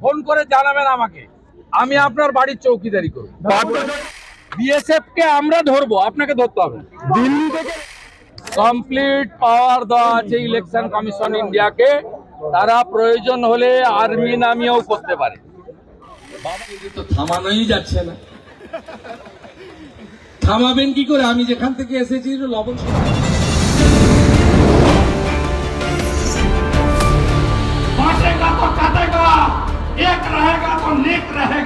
Phone করে জানাবেন আমাকে। আমি আপনার বাড়ির চৌকিদারি করব। বিএসএফ কে আমরা ধরবো আপনাকে ধরতে হবে। দিল্লি থেকে কমপ্লিট পাওয়ার দেওয়া আছে ইলেকশন কমিশন ইন্ডিয়াকে। তারা প্রয়োজন হলে আর্মি নামিয়েও করতে পারে। তো থামানোই যাচ্ছে না। থামাবেন কি করে? আমি যেখান থেকে এসেছি লবণ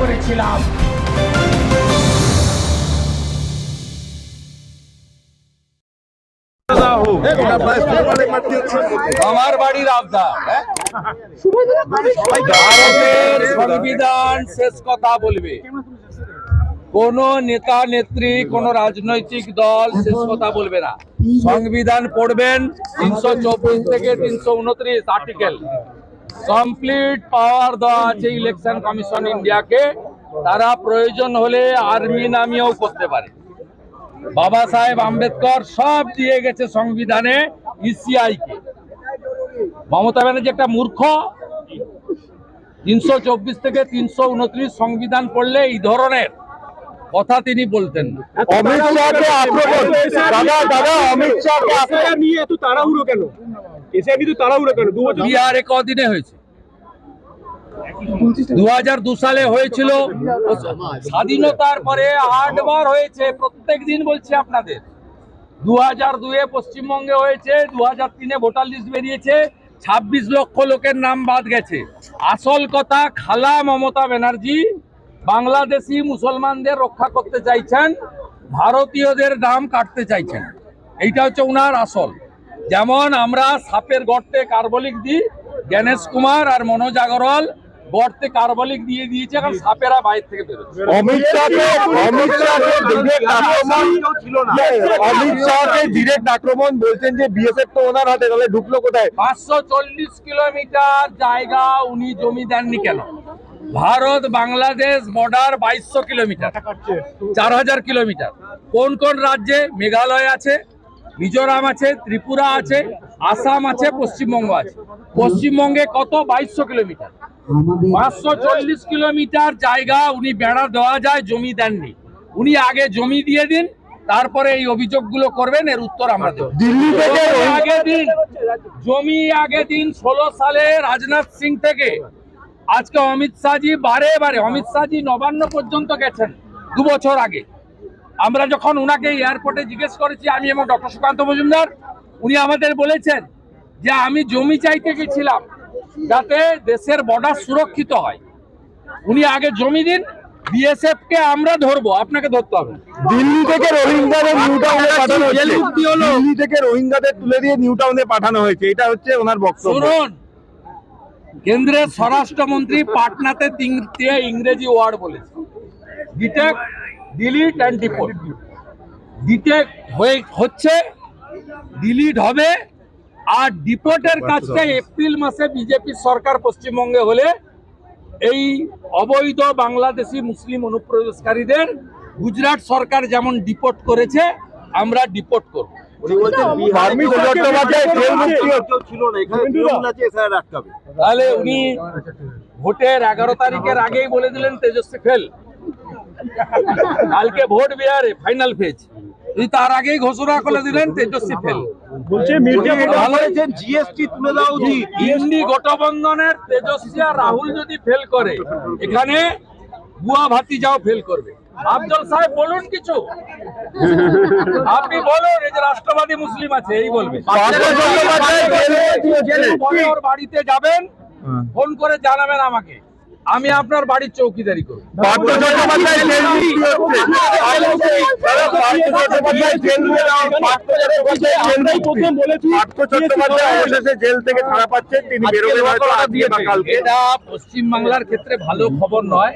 করেছিলাম। আমার বাড়ির আবদা ভারতের সংবিধান শেষ কথা বলবে। কোন নেতা, নেত্রী, কোন রাজনৈতিক দল শেষ কথা বলবে না। সংবিধান পড়বেন তিনশো চব্বিশ থেকে তিনশো উনত্রিশ আর্টিকেল। কমপ্লিট পাওয়ার দেওয়া আছে ইলেকশন কমিশন ইন্ডিয়াকে তারা প্রয়োজন হলে আর্মি নামিয়েও করতে পারে। বাবা সাহেব আম্বেদকর সব দিয়ে গেছে সংবিধানে ইসিআই কে মমতা ব্যানার্জি একটা মূর্খ। তিনশো চব্বিশ থেকে তিনশো উনত্রিশ সংবিধান পড়লে এই ধরনের কথা তিনি বলতেন অমিত শাহকে আক্রমণ। দাদা দাদা অমিত শাহকে আক্রমণ। নিয়ে এত তাড়াহুড়ো কেন? এসআইআর নিয়ে তো তাড়াহুড়ো কেন? দু বছর বিহারে কদিনে হয়েছে? দু হাজার দু সালে হয়েছিল। স্বাধীনতার পরে আটবার হয়েছে, প্রত্যেক দিন বলছি আপনাদের। দু হাজার দুয়ে পশ্চিমবঙ্গে হয়েছে, দু হাজার তিনে ভোটার লিস্ট বেরিয়েছে, ছাব্বিশ লক্ষ লোকের নাম বাদ গেছে। আসল কথা, খালা মমতা ব্যানার্জি বাংলাদেশি মুসলমানদের রক্ষা করতে চাইছেন, ভারতীয়দের দাম কাটতে চাইছেন। এইটা হচ্ছে উনার আসল। যেমন আমরা সাপের গর্তে কার্বলিক দিই গণেশ কুমার আর মনোজ আগরওয়াল গর্তে কার্বলিক দিয়ে দিয়েছে কারণ সাপেরা বাইরে থেকে বেরোচ্ছে। অমিত শাহকে অমিত শাহকে ডিরেক্ট আক্রমণ অমিত শাহকে ডিরেক্ট আক্রমণ বলছেন যে বিএসএফ তো ওনার হাতে তাহলে ঢুকলো কোথায়? পাঁচশো চল্লিশ কিলোমিটার জায়গা উনি জমি দেননি কেন? ভারত বাংলাদেশ বর্ডার বাইশশো কিলোমিটার। চার হাজার কিলোমিটার। কোন কোন রাজ্যে মেঘালয় আছে? মিজোরাম আছে ত্রিপুরা আছে আসাম আছে পশ্চিমবঙ্গ আছে। পশ্চিমবঙ্গে কত? বাইশশো কিলোমিটার। পাঁচশো চল্লিশ কিলোমিটার জায়গা উনি বেড়া দেওয়া যায় জমি দেননি। উনি আগে জমি দিয়ে দিন তারপরে এই অভিযোগগুলো করবেন এর উত্তর আমরা দেবো। দিল্লি থেকে জমি আগে দিন জমি আগে দিন ষোলো সালে রাজনাথ সিং থেকে। আজকে অমিত শাহজি বারে বারে অমিত শাহজি নবান্ন পর্যন্ত গেছেন দু বছর আগে। আমরা যখন উনাকে এয়ারপোর্টে জিজ্ঞেস করেছি আমি এবং ডক্টর সুকান্ত মজুমদার উনি আমাদের বলেছেন যে আমি জমি চাইতে গেছিলাম যাতে দেশের বর্ডার সুরক্ষিত হয়। উনি আগে জমি দিন বিএসএফ কে আমরা ধরবো আপনাকে ধরতে হবে। দিল্লি থেকে রোহিঙ্গাদের নিউ টাউনে পাঠানো হলো। দিল্লি থেকে রোহিঙ্গাদের তুলে দিয়ে নিউ টাউনে পাঠানো হয়েছে। এটা হচ্ছে ওনার বক্তব্য। শুনুন কেন্দ্রের স্বরাষ্ট্রমন্ত্রী পাটনাতে তিনটে ইংরেজি ওয়ার্ড বলেছে। ডিলিট অ্যান্ড ডিপোর্ট ডিটেক্ট হয়ে হচ্ছে ডিলিট হবে আর ডিপোর্টের কাজটা এপ্রিল মাসে বিজেপি সরকার পশ্চিমবঙ্গে হলে এই অবৈধ বাংলাদেশি মুসলিম অনুপ্রবেশকারীদের গুজরাট সরকার যেমন ডিপোর্ট করেছে আমরা ডিপোর্ট করব। তাহলে উনি ভোটের এগারো তারিখের আগেই বলে দিলেন তেজস্বী ফেল কালকে ভোট বিহারে ফাইনাল ফেজ তার আগেই ঘোষণা করে দিলেন তেজস্বী ফেল। বলছে জিএসটি তুলে দেওয়া উচিত। ইন্ডি গঠবন্ধনের তেজস্বী আর রাহুল যদি ফেল করে এখানে বুয়া ভাতিজাও ফেল করবে। আফজল সাহেব বলুন কিছু। আপনি বলুন এই যে রাষ্ট্রবাদী মুসলিম আছে এই বলবে বাড়িতে যাবেন ফোন করে জানাবেন আমাকে। আমি আপনার বাড়ির চৌকিদারি করব পশ্চিম বাংলার ক্ষেত্রে ভালো খবর নয়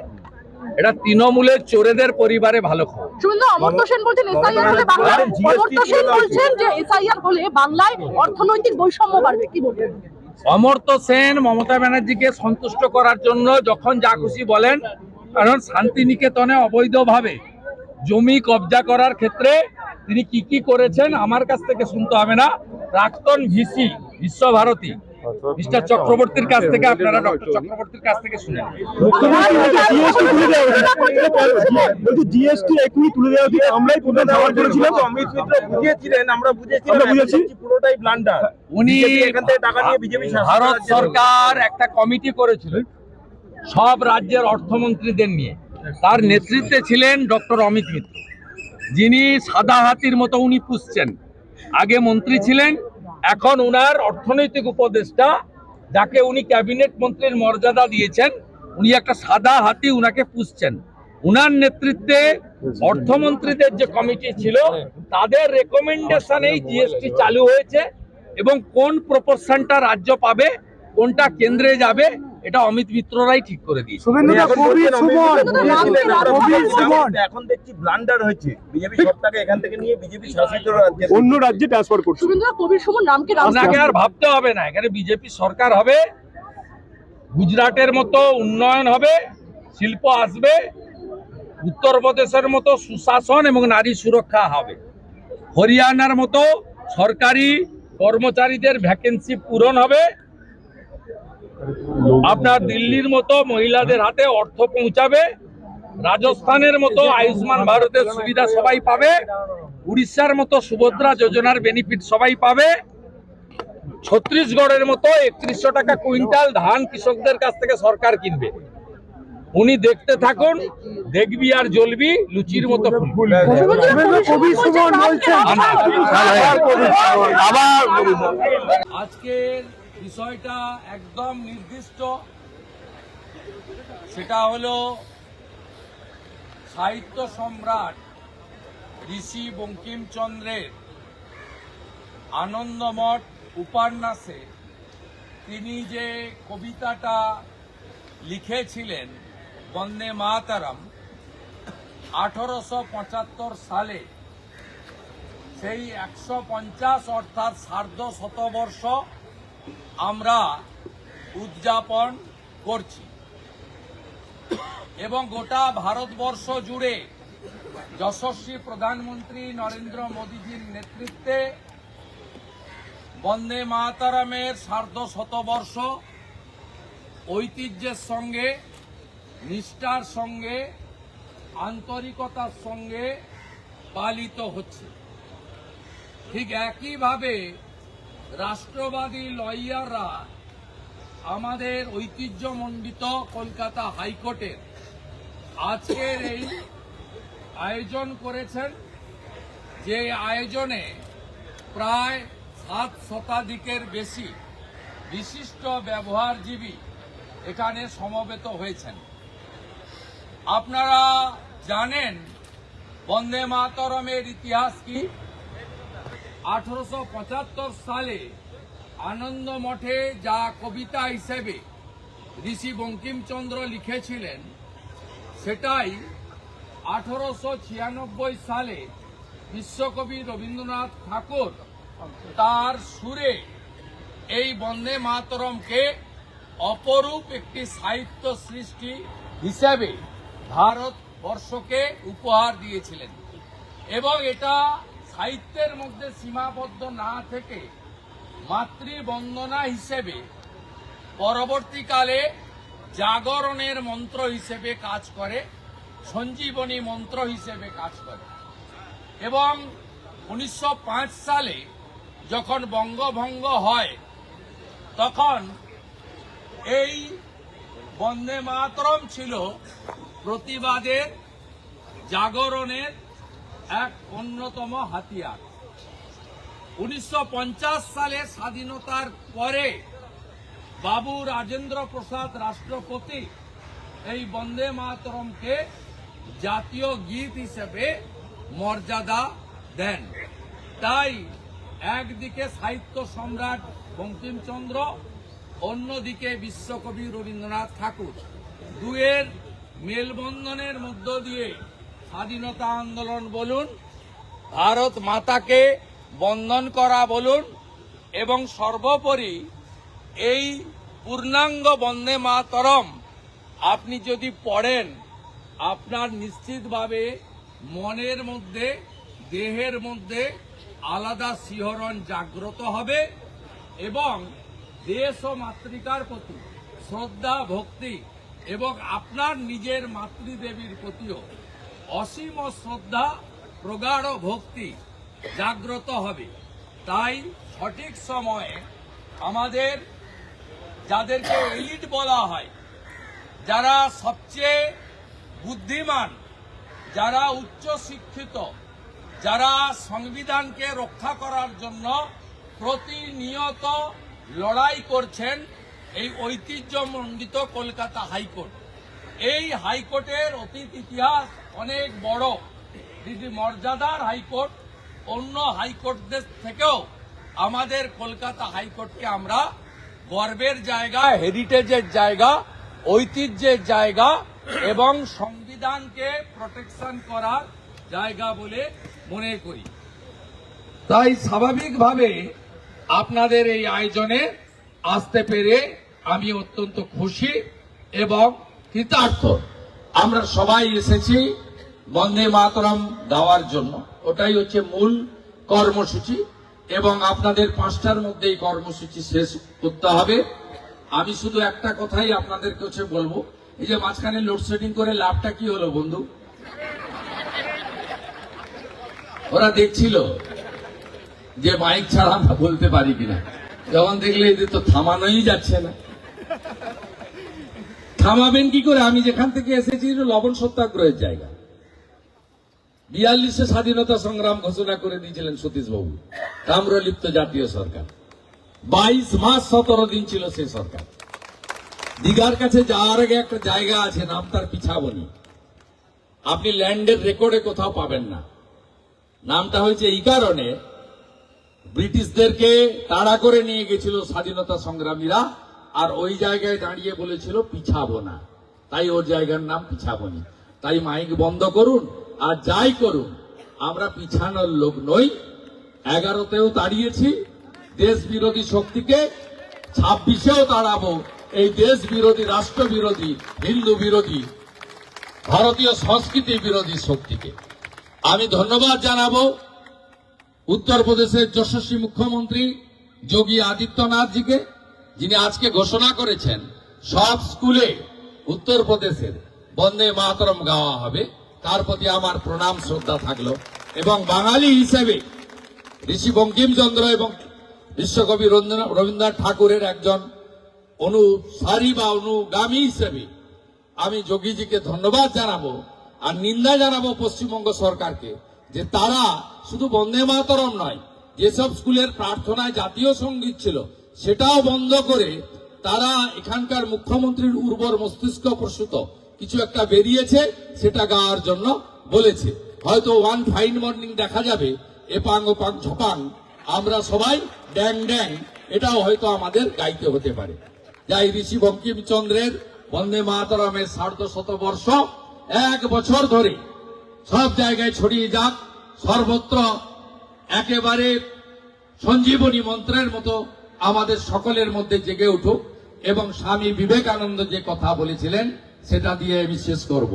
এটা তৃণমূলের চোরেদের পরিবারে ভালো খবর। অমর্ত্য সেন বলছেন এসআইআর হলে বাংলায় অমর্ত্য সেন বলছেন যে এসআইআর হলে বাংলায় অর্থনৈতিক বৈষম্য বাড়বে কি বলবেন? অমর্ত্য সেন মমতা ব্যানার্জিকে সন্তুষ্ট করার জন্য যখন যা খুশি বলেন, কারণ শান্তিনিকেতনে অবৈধভাবে জমি কবজা করার ক্ষেত্রে তিনি কি কি করেছেন আমার কাছ থেকে শুনতে হবে না। প্রাক্তন ভিসি, বিশ্বভারতী মিস্টার চক্রবর্তীর কাছ থেকে আপনারা ডক্টর চক্রবর্তীর কাছ থেকে শুনেন। জিএসটি এখনই তুলে দেওয়া উচিত আমরাই দাওয়াত করেছিলাম অমিত মিত্র বুঝিয়েছিলেন আমরা বুঝেছিলাম আমরা বুঝেছি। পুরোটাই ব্লান্ডার উনি এখান থেকে টাকা নিয়ে বিজেপি ভারত সরকার একটা কমিটি করেছিল সব রাজ্যের অর্থমন্ত্রীদের নিয়ে। তার নেতৃত্বে ছিলেন ডক্টর অমিত মিত্র। যিনি সাদা হাতির মতো উনি পুষছেন। আগে মন্ত্রী ছিলেন এখন উনার অর্থনৈতিক উপদেষ্টা, যাকে উনি ক্যাবিনেট মন্ত্রীর মর্যাদা দিয়েছেন, উনি একটা সাদা হাতি উনাকে পুষছেন। উনার নেতৃত্বে অর্থমন্ত্রীদের যে কমিটি ছিল, তাদের রেকমেন্ডেশনেই জিএসটি চালু হয়েছে এবং কোন প্রপোর্শনটা রাজ্য পাবে, কোনটা কেন্দ্রে যাবে এটা অমিত মিত্ররাই ঠিক করে দিয়েছে। এখন দেখছি ব্লান্ডার হয়েছে। বিজেপি সরকারকে এখান থেকে নিয়ে বিজেপি শাসিত রাজ্যে অন্য রাজ্যে ট্রান্সফার করছে। শুভেন্দু কবির সুমন নামকে ওনাকে আর ভাবতে হবে না। এখানে বিজেপি সরকার হবে গুজরাটের মতো উন্নয়ন হবে শিল্প আসবে উত্তরপ্রদেশের মতো সুশাসন এবং নারী সুরক্ষা হবে। হরিয়ানার মতো সরকারি কর্মচারীদের ভ্যাকেন্সি পূরণ হবে। আপনার দিল্লির মতো মহিলাদের হাতে অর্থ পৌঁছাবে রাজস্থানের মতো আয়ুষ্মান ভারতের সুবিধা সবাই পাবে উড়িষ্যার মতো সুভদ্রা যোজনার বেনিফিট সবাই পাবে। ছত্তিশগড়ের মতো একত্রিশশো টাকা কুইন্টাল ধান কৃষকদের কাছ থেকে সরকার কিনবে। উনি দেখতে থাকুন দেখবি আর জ্বলবি লুচির মতো ফুলবি। কবির সুমন বলছেন আবার আজকের বিষয়টা একদম নির্দিষ্ট। সেটা হলো সাহিত্য সম্রাট ঋষি বঙ্কিমচন্দ্রের আনন্দমঠ উপন্যাসে তিনি যে কবিতাটা লিখেছিলেন, বন্দে মাতারাম আঠারোশো পঁচাত্তর সালে, সেই একশো পঞ্চাশ অর্থাৎ সার্ধ শতবর্ষ আমরা উদযাপন করছি। এবং গোটা ভারতবর্ষ জুড়ে যশস্বী প্রধানমন্ত্রী নরেন্দ্র মোদীজির নেতৃত্বে বন্দে মাতারামের সার্ধ শতবর্ষ ঐতিহ্যের সঙ্গে, নিষ্ঠার সঙ্গে, আন্তরিকতার সঙ্গে পালিত হচ্ছে। ঠিক একইভাবে রাষ্ট্রবাদী লয়াররা আমাদের ঐতিহ্যমণ্ডিত কলকাতা হাইকোর্টের আজকের এই আয়োজন করেছেন, যে আয়োজনে প্রায় সাত শতাধিকের বেশি বিশিষ্ট ব্যবহারজীবী এখানে সমবেত হয়েছেন। আপনারা জানেন, বন্দে মাতরমের ইতিহাস কি? আঠারোশো পঁচাত্তর সালে আনন্দ মঠে যা কবিতা হিসেবে ঋষি বঙ্কিমচন্দ্র লিখেছিলেন, সেটাই আঠারোশ ছিয়ানব্বই সালে বিশ্বকবি রবীন্দ্রনাথ ঠাকুর তার সুরে এই বন্দে মাতরমকে অপরূপ একটি সাহিত্য সৃষ্টি হিসেবে ভারতবর্ষকে উপহার দিয়েছিলেন। এবং এটা সাহিত্যের মধ্যে সীমাবদ্ধ না থেকে মাতৃবন্দনা হিসেবে পরবর্তীকালে জাগরণের মন্ত্র হিসেবে কাজ করে, সঞ্জীবনী মন্ত্র হিসেবে কাজ করে। এবং উনিশশো পাঁচ সালে যখন বঙ্গভঙ্গ হয়, তখন এই বন্দে মাতরম ছিল প্রতিবাদের, জাগরণের এক অন্যতম হাতিয়ার। উনিশশো পঞ্চাশ সালে স্বাধীনতার পরে বাবু রাজেন্দ্র প্রসাদ রাষ্ট্রপতি এই বন্দে মাতরমকে জাতীয় গীত হিসেবে মর্যাদা দেন। তাই একদিকে সাহিত্য সম্রাট বঙ্কিমচন্দ্র, অন্যদিকে বিশ্বকবি রবীন্দ্রনাথ ঠাকুর। দুয়ের মেলবন্ধনের মধ্য দিয়ে স্বাধীনতা আন্দোলন বলুন, ভারত মাতাকে বন্দন করা বলুন, এবং সর্বোপরি এই পূর্ণাঙ্গ বন্দে মাতরম আপনি যদি পড়েন, আপনার নিশ্চিতভাবে মনের মধ্যে, দেহের মধ্যে আলাদা শিহরণ জাগ্রত হবে এবং দেশ ও মাতৃকার প্রতি শ্রদ্ধা, ভক্তি এবং আপনার নিজের মাতৃদেবীর প্রতিও অসীম শ্রদ্ধা, প্রগাঢ় ভক্তি জাগ্রত হবে। তাই সঠিক সময়ে আমাদের যাদেরকে এলিট বলা হয়, যারা সবচেয়ে বুদ্ধিমান, যারা উচ্চ শিক্ষিত, যারা সংবিধানকে রক্ষা করার জন্য প্রতিনিয়ত লড়াই করছেন এই ঐতিহ্যমণ্ডিত কলকাতা হাইকোর্ট। এই হাইকোর্টের অতীত ইতিহাস অনেক বড়। দিদি মর্যাদার হাইকোর্ট, অন্য হাইকোর্টদের থেকেও আমাদের কলকাতা হাইকোর্টকে আমরা গর্বের জায়গা, হেরিটেজের জায়গা, ঐতিহ্যের জায়গা এবং সংবিধানকে প্রোটেকশন করার জায়গা বলে মনে করি। তাই স্বাভাবিকভাবে আপনাদের এই আয়োজনে আসতে পেরে আমি অত্যন্ত খুশি এবং কৃতার্থ। আমরা সবাই এসেছি বন্দে মাতরম গাওয়ার জন্য। ওটাই হচ্ছে মূল কর্মসূচি এবং আপনাদের পাঁচটার মধ্যে এই কর্মসূচি শেষ করতে হবে। আমি শুধু একটা কথাই আপনাদের কাছে বলব। এই যে মাঝখানে লোডশেডিং করে লাভটা কি হলো বন্ধু? ওরা দেখছিল যে মাইক ছাড়া আমরা বলতে পারি কিনা। যখন দেখলে এদের তো থামানোই যাচ্ছে না। থামাবেন কি করে? আমি যেখান থেকে এসেছি লবণ সত্যাগ্রহের জায়গা। বিয়াল্লিশে স্বাধীনতা সংগ্রাম ঘোষণা করে দিয়েছিলেন সতীশ বাবু তাম্রলিপ্ত জাতীয় সরকার। বাইশ মাস সতেরো দিন ছিল সেই সরকার। দীঘার কাছে যাওয়ার আগে একটা জায়গা আছে, নাম তার পিছাবনি। আপনি ল্যান্ডের রেকর্ডে কোথাও পাবেন না। নামটা হয়েছে এই কারণে ব্রিটিশদেরকে তাড়া করে নিয়ে গেছিল স্বাধীনতা সংগ্রামীরা। আর ওই জায়গায় দাঁড়িয়ে বলেছিল পিছাবো না তাই ওর জায়গার নাম পিছাবনি। তাই মাইক বন্ধ করুন আর যাই করুন, আমরা পিছানোর লোক নই। এগারোতেও দাঁড়িয়েছি দেশ বিরোধী শক্তিকে ছাব্বিশেও দাঁড়াবো। এই দেশ বিরোধী রাষ্ট্র বিরোধী হিন্দু বিরোধী, ভারতীয় সংস্কৃতি বিরোধী শক্তিকে। আমি ধন্যবাদ জানাব উত্তরপ্রদেশের যশস্বী মুখ্যমন্ত্রী যোগী আদিত্যনাথজিকে যিনি আজকে ঘোষণা করেছেন, সব স্কুলে উত্তরপ্রদেশের বন্দে মাতরম গাওয়া হবে। তার প্রতি আমার প্রণাম, শ্রদ্ধা থাকল। এবং বাঙালি হিসেবে ঋষি বঙ্কিমচন্দ্র এবং বিশ্বকবি রবীন্দ্র- রবীন্দ্রনাথ ঠাকুরের একজন অনুসারী বা অনুগামী হিসেবে আমি যোগীজিকে ধন্যবাদ জানাব আর নিন্দা জানাব পশ্চিমবঙ্গ সরকারকে যে তারা শুধু বন্দে মাতরম নয়, যেসব স্কুলের প্রার্থনায় জাতীয় সংগীত ছিল সেটাও বন্ধ করে তারা এখানকার মুখ্যমন্ত্রীর উর্বর মস্তিষ্ক প্রসূত কিছু একটা বেরিয়েছে, সেটা গাওয়ার জন্য বলেছে। হয়তো ওয়ান ফাইন মর্নিং দেখা যাবে, এপাং ওপাং ঝপাং, আমরা সবাই ড্যাং ড্যাং, এটাও হয়তো আমাদের গাইতে হতে পারে। যাই ঋষি বঙ্কিমচন্দ্রের বন্দে মাতরমের সার্ধ শত বর্ষ, এক বছর ধরে সব জায়গায় ছড়িয়ে যাক, সর্বত্র একেবারে সঞ্জীবনী মন্ত্রের মতো আমাদের সকলের মধ্যে জেগে উঠুক এবং স্বামী বিবেকানন্দ যে কথা বলেছিলেন, সেটা দিয়ে আমি শেষ করব।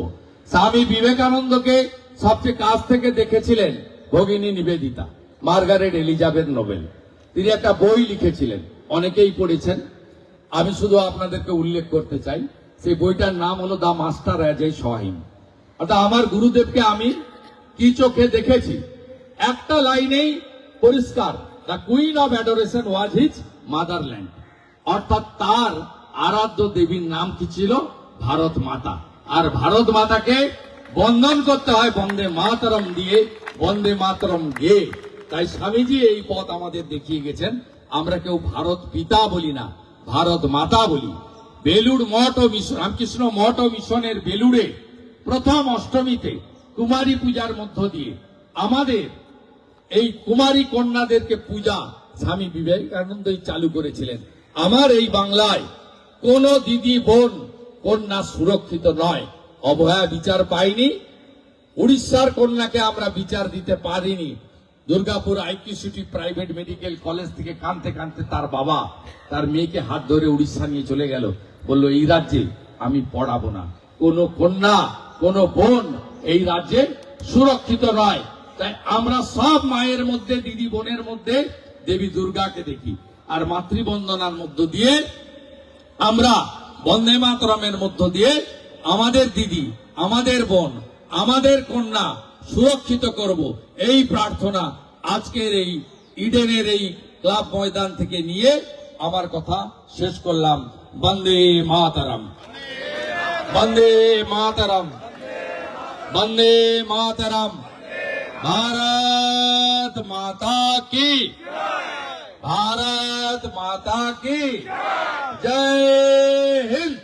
স্বামী বিবেকানন্দকে সবচেয়ে কাছ থেকে দেখেছিলেন ভগিনী নিবেদিতা, মার্গারেট এলিজাবেথ নোবেল। তিনি একটা বই লিখেছিলেন, অনেকেই পড়েছেন। আমি শুধু আপনাদেরকে উল্লেখ করতে চাই, সেই বইটার নাম হলো দা মাস্টার অ্যাজ এ সহিম অর্থাৎ আমার গুরুদেবকে আমি কি চোখে দেখেছি? একটা লাইনেই পরিষ্কার, the queen of adoration was his motherland. অর্থাৎ তার আরাধ্য দেবীর নাম কি ছিল? ভারত মাতা। আর ভারত মাতাকে বন্দন করতে হয় বন্দে মাতরম দিয়ে, বন্দে মাতরম গেয়ে তাই স্বামীজি এই পথ আমাদের দেখিয়ে গেছেন। আমরা কেউ ভারত পিতা বলি না, ভারত মাতা বলি। বেলুড় মঠ ও মিশন, রামকৃষ্ণ মঠ ও মিশনের বেলুড়ে প্রথম অষ্টমীতে কুমারী পূজার মধ্য দিয়ে আমাদের এই কুমারী কন্যাদেরকে পূজা স্বামী বিবেকানন্দই চালু করেছিলেন। আমার এই বাংলায় কোন দিদি বোন, কন্যা সুরক্ষিত নয়। অবহেয়া বিচার পাইনি। উড়িষ্যার কন্যাকে আমরা বিচার দিতে পারিনি। Durgapur IQ city private medical college থেকে কানতে কানতে তার বাবা, তার মেয়েকে হাত ধরে উড়িষ্যা নিয়ে চলে গেল। বলল, এই রাজ্যে আমি পড়াবো না। কোন কন্যা, কোন বোন এই রাজ্যে সুরক্ষিত নয়। তাই আমরা সব মায়ের মধ্যে, দিদি বোনের মধ্যে দেবী দুর্গাকে দেখি। আর মাতৃবন্দনার মধ্য দিয়ে আমরা বন্দে মাতরমের মধ্য দিয়ে আমাদের দিদি, আমাদের বোন, আমাদের কন্যা সুরক্ষিত করব। এই প্রার্থনা আজকের এই ইডেনের এই ক্লাব ময়দান থেকে নিয়ে আমার কথা শেষ করলাম। বন্দে মাতারাম। বন্দে মাতারাম। বন্দে মাতারাম। भारत माता की। भारत माता की। जय हिंद।